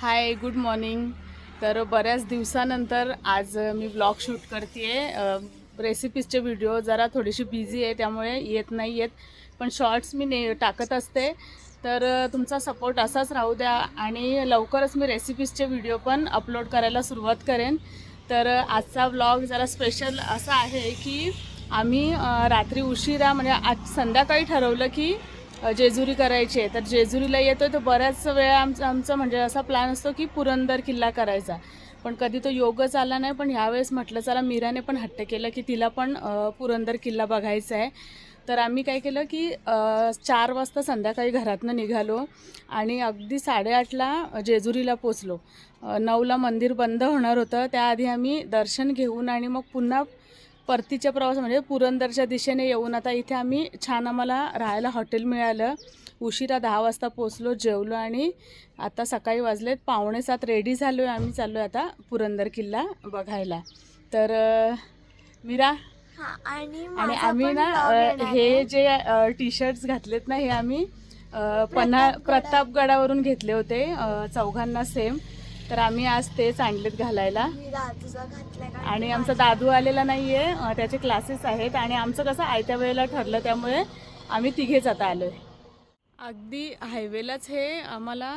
Hi good morning तर बऱ्याच दिवसानंतर आज मी ब्लॉग शूट करते आहे रेसिपीजचे व्हिडिओ जरा थोडीशी बिझी आहे त्यामुळे येत नाही आहेत पण शॉर्ट्स मी ने टाकत असते. तर तुमचा सपोर्ट असाच राहू द्या आणि लवकरच मी रेसिपीजचे व्हिडिओ पण अपलोड करायला सुरुवात करेन. तर आजचा व्लॉग जरा स्पेशल असा आहे की आम्ही रात्री उशिरा म्हणजे आज संध्याकाळी ठरवलं की जेजुरी करायची आहे. तर जेजुरीला येतो तर बऱ्याच वेळा आमचा आमचा म्हणजे असा प्लॅन असतो की पुरंदर किल्ला करायचा. पण कधी तो योगच आला नाही पण ह्यावेळेस म्हटलं चला मीराने पण हट्ट केलं की तिला पण पुरंदर किल्ला बघायचा आहे. तर आम्ही काय केलं की चार वाजता संध्याकाळी घरातनं निघालो आणि अगदी साडेआठला जेजुरीला पोचलो. नऊला मंदिर बंद होणार होतं. त्याआधी आम्ही दर्शन घेऊन आणि मग पुन्हा परतीच्या प्रवास म्हणजे पुरंदरच्या दिशेने येऊन आता इथे आम्ही छान आम्हाला राहायला हॉटेल मिळालं उशिरा दहा वाजता पोचलो जेवलो आणि आता सकाळी वाजलेत पावणे सात रेडी झालो आहे आम्ही चाललो आता पुरंदर किल्ला बघायला तर मीरा हा आणि आम्ही ना हे आहे. जे टी शर्ट्स घातलेत ना हे आम्ही पन्हा प्रतापगडावर. प्रतापगडावरून घेतले होते चौघांना सेम तर आम्ही आज तेच आणलेत घालायला. आणि आमचा दादू आलेला नाही आहे त्याचे क्लासेस आहेत. आणि आमचं कसं आयत्या वेळेला ठरलं त्यामुळे आम्ही तिघेच आता आलो आहे अगदी हायवेलाच हे आम्हाला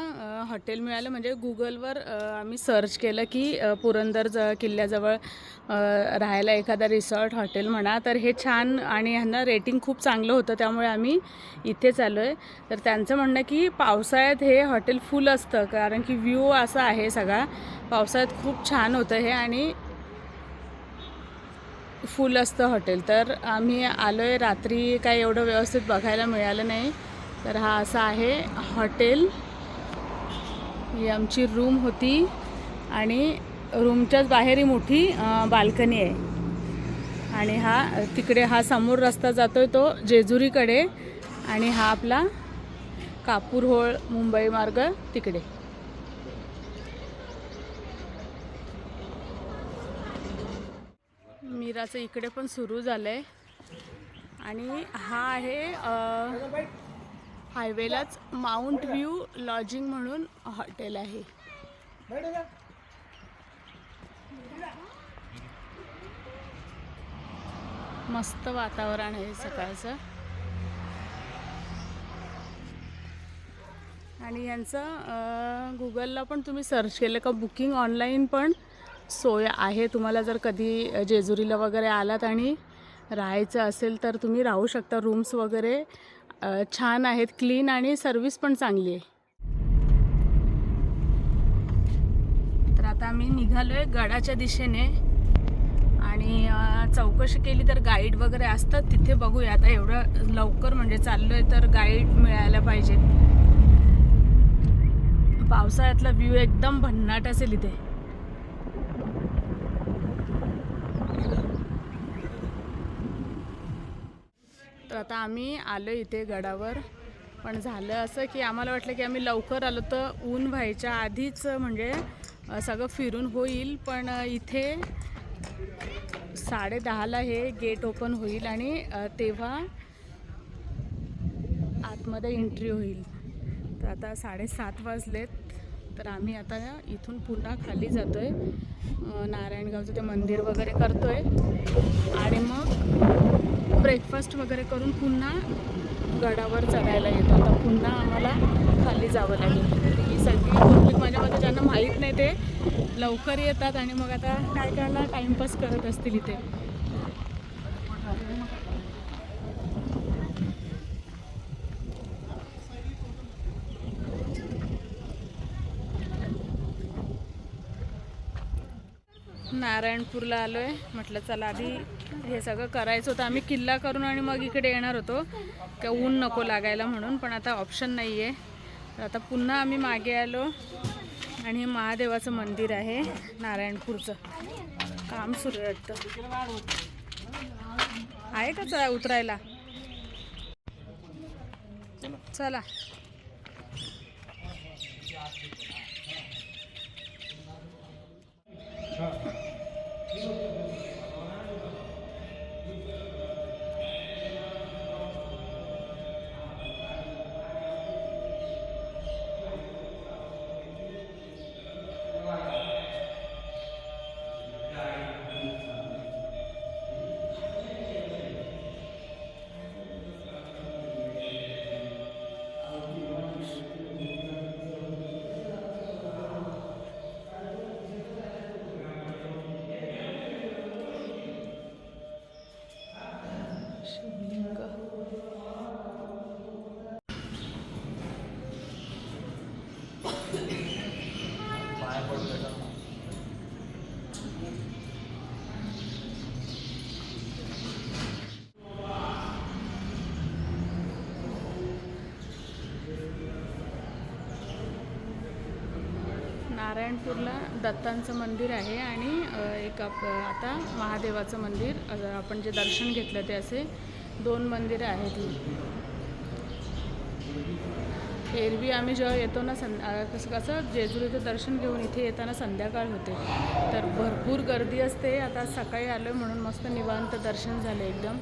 हॉटेल मिळालं. म्हणजे गुगलवर आम्ही सर्च केलं की पुरंदर ज किल्ल्याजवळ राहायला एखादा रिसॉर्ट हॉटेल म्हणा. तर हे छान आणि ह्यांना रेटिंग खूप चांगलं होतं. त्यामुळे आम्ही इथेच आलो आहे तर त्यांचं म्हणणं की पावसाळ्यात हे हॉटेल फुल असतं. कारण की व्ह्यू असा आहे सगळा. पावसाळ्यात खूप छान होतं हे आणि फुल असतं हॉटेल. तर आम्ही आलो आहे रात्री काय एवढं व्यवस्थित बघायला मिळालं नाही. तर हा असा आहे हॉटेल. ही आमची रूम होती आणि रूमच्याच बाहेर ही मोठी बाल्कनी आहे. आणि हा तिकडे हा समोर रस्ता जातो आहे तो जेजुरीकडे आणि हा आपला कापूरहोळ मुंबई मार्ग तिकडे. मीराचं इकडे पण सुरू झालं आहे आणि हा आहे हायवेलाच माउंट व्ह्यू लॉजिंग म्हणून हॉटेल आहे. मस्त वातावरण आहे सकाळचं. आणि यांचं गुगलला पण तुम्ही सर्च केलं का? बुकिंग ऑनलाईन पण सोय आहे. तुम्हाला जर कधी जेजुरीला वगैरे आलात आणि राहायचं असेल तर तुम्ही राहू शकता. रूम्स वगैरे छान आहेत क्लीन आणि सर्विस पण चांगली आहे. तर आता आम्ही निघालो आहे गडाच्या दिशेने आणि चौकशी केली तर गाईड वगैरे असतात तिथे बघूया. आता एवढं लवकर म्हणजे चाललो आहे तर गाईड मिळायला पाहिजेत पावसाळ्यातला व्ह्यू एकदम भन्नाट असेल इथे. तर आता आम्ही आलो इथे गडावर. पण झालं असं की आम्हाला वाटलं की आम्ही लवकर आलो तर ऊन व्हायच्या आधीच म्हणजे सगळं फिरून होईल. पण इथे इथे साडेदहाला हे गेट ओपन होईल आणि तेव्हा आतमध्ये एंट्री होईल. तर आता साडेसात वाजलेत. तर आम्ही आता इथून पुन्हा खाली जातो आहे नारायणगावचं ते मंदिर वगैरे करतो आहे आणि मग ब्रेकफास्ट वगैरे करून पुन्हा गडावर चढायला येतो. आता पुन्हा आम्हाला खाली जावं लागेल. ही सगळी पब्लिक माझ्या मते ज्यांना माहीत नाही ते लवकर येतात आणि मग आता काय करणार? टाईमपास करत असतील इथे. नारायणपूरला आलो आहे म्हटलं चला आधी हे सगळं करायचं होतं. आम्ही किल्ला करून आणि मग इकडे येणार होतो. का ऊन नको लागायला म्हणून पण आता ऑप्शन नाही आहे आता पुन्हा आम्ही मागे आलो आणि हे महादेवाचं मंदिर आहे नारायणपूरचं. काम सुरू वाटतं. आहे का चला उतरायला? चला. नारायणपूरला दत्तांचं मंदिर आहे आणि एक आप आता महादेवाचं मंदिर आपण जे दर्शन घेतलं ते असे दोन मंदिरं आहेत. ही एरवी आम्ही जेव्हा येतो ना सं कसं कसं जेजुरीचं दर्शन घेऊन इथे येताना संध्याकाळ होते. तर भरपूर गर्दी असते आता सकाळी आलो आहे म्हणून मस्त निवांत दर्शन झालं एकदम.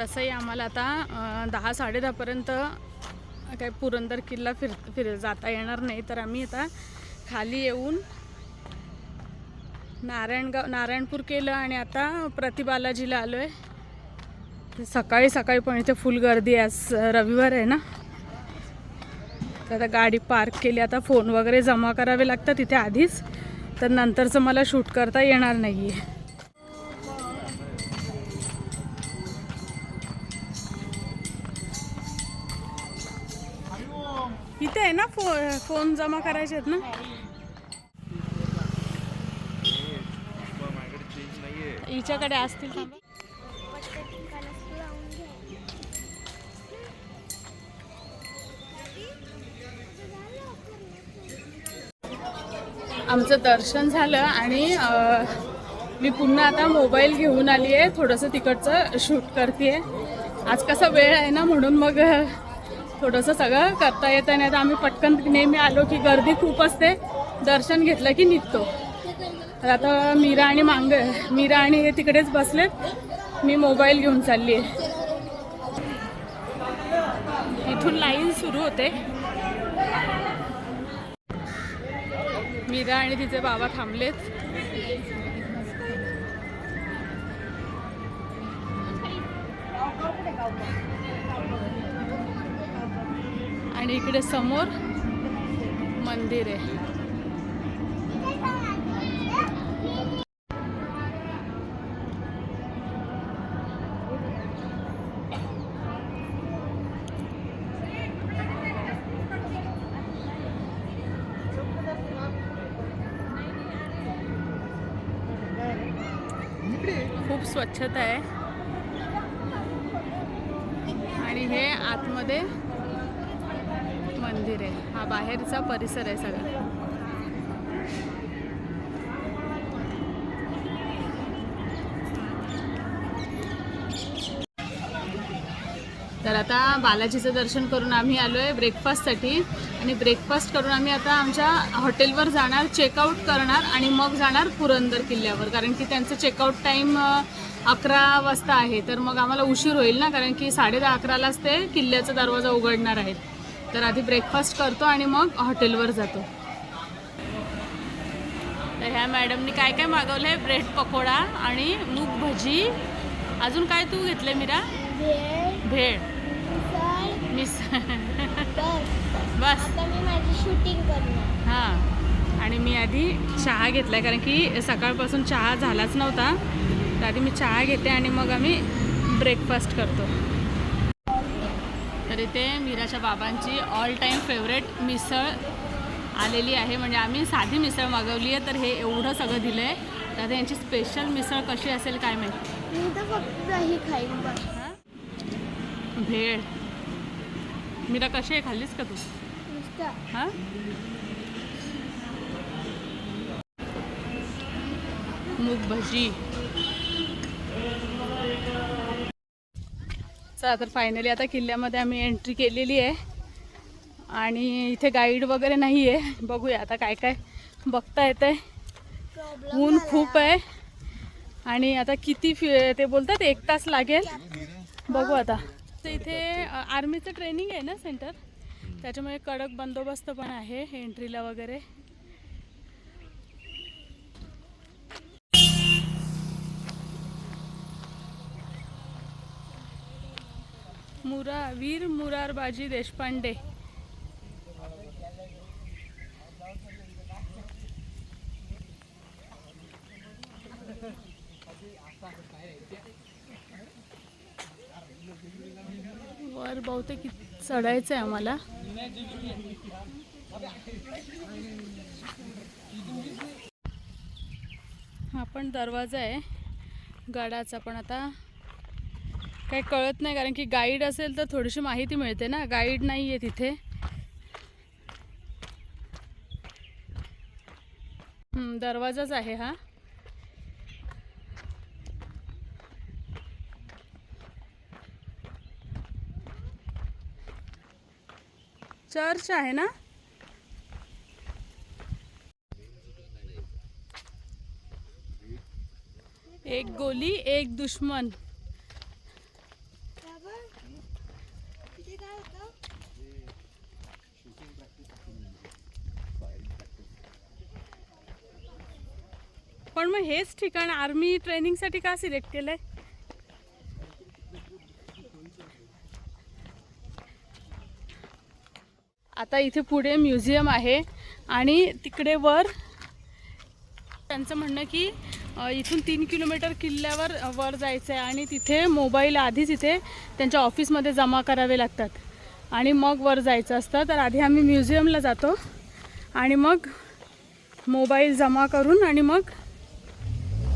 तसंही आम्हाला आता दहा साडेदहापर्यंत काही पुरंदर किल्ला फिर फिर जाता येणार नाही. तर आम्ही आता खाली येऊन नारायणगाव नारायणपूर केलं आणि आता प्रतिबालाजीला आलो आहे सकाळी सकाळी पण इथे फुल गर्दी आहे. आज रविवार आहे ना? तर आता गाडी पार्क केली. आता फोन वगैरे जमा करावे लागतात तिथे आधीच. तर नंतरचं मला शूट करता येणार नाही आहे इथे आहे ना फो फोन जमा करायचे आहेत ना? हिच्याकडे असतील थांबा. आमचं दर्शन झालं आणि मी पुन्हा आता मोबाईल घेऊन आली आहे. थोडंसं तिकडचं शूट करते. आज कसा वेळ आहे ना म्हणून मग थोडंसं सगळं करता येतं नाही तर आम्ही पटकन नेहमी आलो की गर्दी खूप असते. दर्शन घेतलं की निघतो. तर आता मीरा आणि मांग मीरा आणि हे तिकडेच बसलेत. मी मोबाईल घेऊन चालली आहे. इथून लाईन सुरू होते. मीरा आणि तिचे बाबा थांबलेत. आणि इकडे समोर मंदिर आहे. स्वच्छता आहे. आणि हे आतमध्ये मंदिर आहे. हा बाहेरचा परिसर आहे सगळा. तर आता बालाजीचं दर्शन करून आम्ही आलो आहे ब्रेकफास्टसाठी आणि ब्रेकफास्ट करून आम्ही आता आमच्या हॉटेलवर जाणार चेकआउट करणार आणि मग जाणार पुरंदर किल्ल्यावर. कारण की त्यांचं चेकआउट टाईम अकरा वाजता आहे. तर मग आम्हाला उशीर होईल ना? कारण की साडे दहा अकरालाच ते किल्ल्याचा दरवाजा उघडणार आहेत. तर आधी ब्रेकफास्ट करतो आणि मग हॉटेलवर जातो. तर ह्या मॅडमनी काय काय मागवलं आहे ब्रेड पकोडा आणि मूग भजी. अजून काय तू घेतलं मीरा? भेळ मिस बस. आता मी माझी शूटिंग करणार. हां. आणि मी आधी चहा घेतला कारण की सकाळपासून चहा झालाच नव्हता. तर आधी मी चहा घेते आणि मग आम्ही ब्रेकफास्ट करतो. तर इथे मीराच्या बाबांची ऑल टाईम फेवरेट मिसळ आलेली आहे. म्हणजे आम्ही साधी मिसळ मागवली आहे तर हे एवढं सगळं दिलं आहे तर आता यांची स्पेशल मिसळ कशी असेल काय माहिती? मी तर फक्त दही खाईन बस. भेळ. मीरा कशी आहे? खाल्लीस का तू? हां? मूग भजी. चला तर फायनली आता किल्ल्यामध्ये आम्ही एंट्री केलेली आहे. आणि इथे गाईड वगैरे नाही आहे बघूया आता काय काय बघता येतं आहे ऊन खूप आहे. आणि आता किती फि ते बोलतात एक तास लागेल. बघू आता. इथे आर्मीचं ट्रेनिंग आहे ना सेंटर त्याच्यामुळे कडक बंदोबस्त पण आहे एंट्रीला वगैरे. मुरा वीर मुरारबाजी देशपांडे. वर बहुतेक चढायचं आहे आम्हाला. हा पण दरवाजा आहे. गडाचा पण आता काही कळत नाही कारण की गाईड असेल तर थोडीशी माहिती मिळते ना. गाईड नाही आहे तिथे. दरवाजाच आहे हा. चर्च आहे ना? एक गोली एक दुश्मन. पण मग हेच ठिकाण आर्मी ट्रेनिंगसाठी का सिलेक्ट केलंय? आता इथे पुढे म्युझियम आहे आणि तिकडे वर त्यांचं म्हणणं की इथून तीन किलोमीटर किल्ल्यावर वर जायचं आहे आणि तिथे मोबाईल आधीच इथे त्यांच्या ऑफिसमध्ये जमा करावे लागतात. आणि मग वर जायचं असतं. तर आधी आम्ही म्युझियमला जातो आणि मग मोबाईल जमा करून आणि मग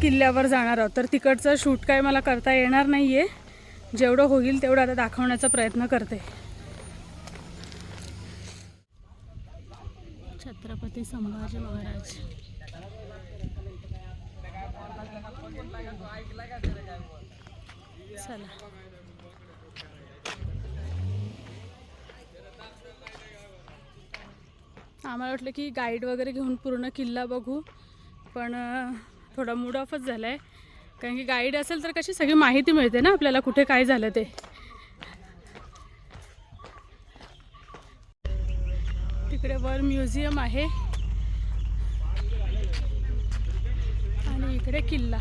किल्ल्यावर जाणार आहोत. तर तिकडचं शूट काय मला करता येणार नाही आहे जेवढं होईल तेवढं आता दाखवण्याचा प्रयत्न करते. छत्रपती संभाजी महाराज. चला. आम्हाला वाटलं की गाईड वगैरे घेऊन पूर्ण किल्ला बघू पण थोडा मूड ऑफच झाला आहे कारण की गाईड असेल तर कशी सगळी माहिती मिळते ना आपल्याला कुठे काय झालं ते तिकडे वर म्युझियम आहे. आणि इकडे किल्ला.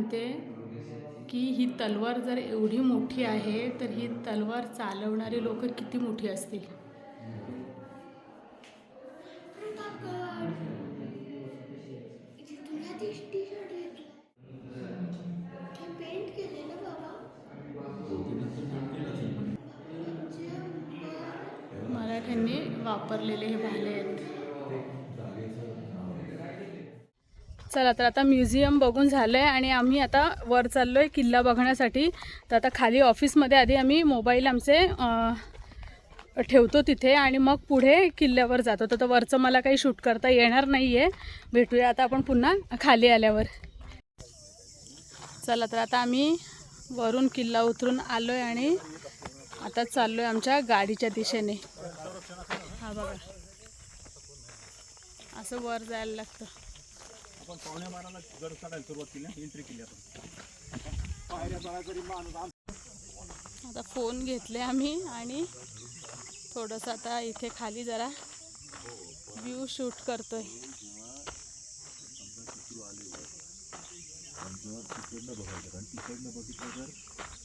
म्हणते की ही तलवार जर एवढी मोठी आहे तर ही तलवार चालवणारी लोक किती मोठी असतील? चला तर आता म्युझियम बघून झालं आहे आणि आम्ही आता वर चाललो आहे किल्ला बघण्यासाठी. तर आता खाली ऑफिसमध्ये आधी आम्ही मोबाईल आमचे ठेवतो तिथे आणि मग पुढे किल्ल्यावर जातो. तर वरचं मला काही शूट करता येणार नाही आहे भेटूया आता आपण पुन्हा खाली आल्यावर. चला तर आता आम्ही वरून किल्ला उतरून आलो आहे आणि आता चाललो आहे आमच्या गाडीच्या दिशेने. हा बघा. असं वर जायला लागतं. आपण पावणे बाराला गड चढायला सुरुवात केली एंट्री केली आपण. आता फोन घेतले आम्ही आणि थोडंसं आता इथे खाली जरा व्ह्यू शूट करतोय. तिकडनं बघायचं कारण तिकडनं बघितलं तर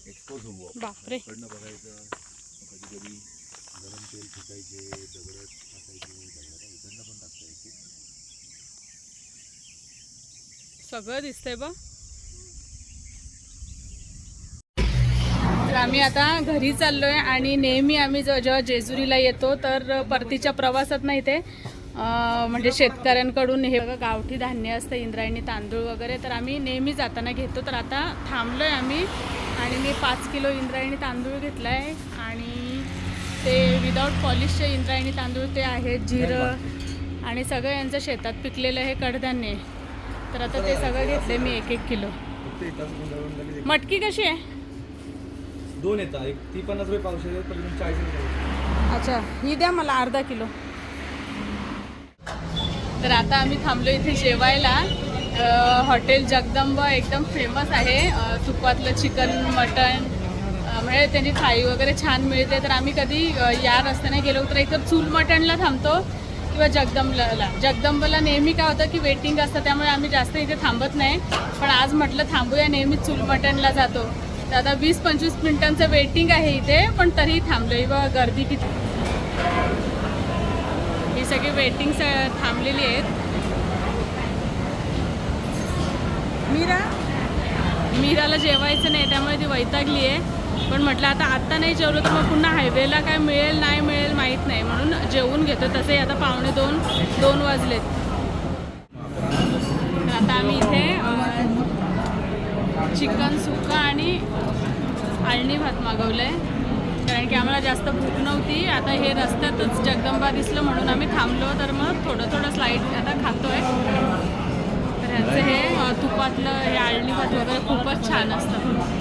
एक्सपोज होऊ आपण. बापरे. तिकडनं बघायचं कधी कधी गरम तेल फेकायचे दगड इकडनं पण टाकता यायचे सगळं दिसतंय बा तर आम्ही आता घरी चाललोय आणि नेहमी आम्ही जेव्हा जेव्हा जेजुरीला येतो तर परतीच्या प्रवासात नाही ते म्हणजे शेतकऱ्यांकडून हे बघा गावठी धान्य असतं इंद्रायणी तांदूळ वगैरे तर आम्ही नेहमी जाताना घेतो. तर आता थांबलोय आम्ही आणि मी पाच किलो इंद्रायणी तांदूळ घेतला आहे आणि ते विदाऊट पॉलिशचे इंद्रायणी तांदूळ ते आहेत जिरं आणि सगळं यांचं शेतात पिकलेलं हे कडधान्य. आहे तर आता ते सगळं घेतले मी एक एक किलो. मटकी कशी आहे? दोन येतात एक ती पन्नास रुपये पावशे चाळीस रुपये अच्छा ही द्या मला अर्धा किलो. तर आता आम्ही थांबलो इथे जेवायला. अ, हॉटेल जगदंबा एकदम फेमस आहे. अ, तुपातलं चिकन मटन अ, म्हणजे त्यांची थाळी वगैरे छान मिळते. तर आम्ही कधी अ, या रस्त्याने गेलो तर एकतर चूल मटणला थांबतो. किंवा जगदंबला जगदंबला नेहमी काय होतं की वेटिंग असतं त्यामुळे आम्ही जास्त इथे थांबत नाही. पण आज म्हटलं थांबूया नेहमी चुलमटणला जातो. तर आता वीस पंचवीस मिनिटांचं वेटिंग आहे इथे पण तरीही थांबलो बघा गर्दी किती ही सगळी वेटिंग थांबलेली आहेत. मीरा? मीराला जेवायचं नाही त्यामुळे ती वैतागली आहे पण म्हटलं आता आत्ता नाही जेवलो तर मग पुन्हा हायवेला काय मिळेल नाही मिळेल माहीत नाही. म्हणून जेवून घेतो. तसे आता पावणे दोन दोन वाजलेत. तर आता आम्ही इथे चिकन सुक्का आणि आळणी भात मागवलं आहे कारण की आम्हाला जास्त भूक नव्हती. आता हे रस्त्यातच जगदंबा दिसलं म्हणून आम्ही थांबलो. तर मग थोडं थोडं स्लाईड आता खातो आहे तर ह्याचं हे तुपातलं हे आळणी भात वगैरे खूपच छान असतं.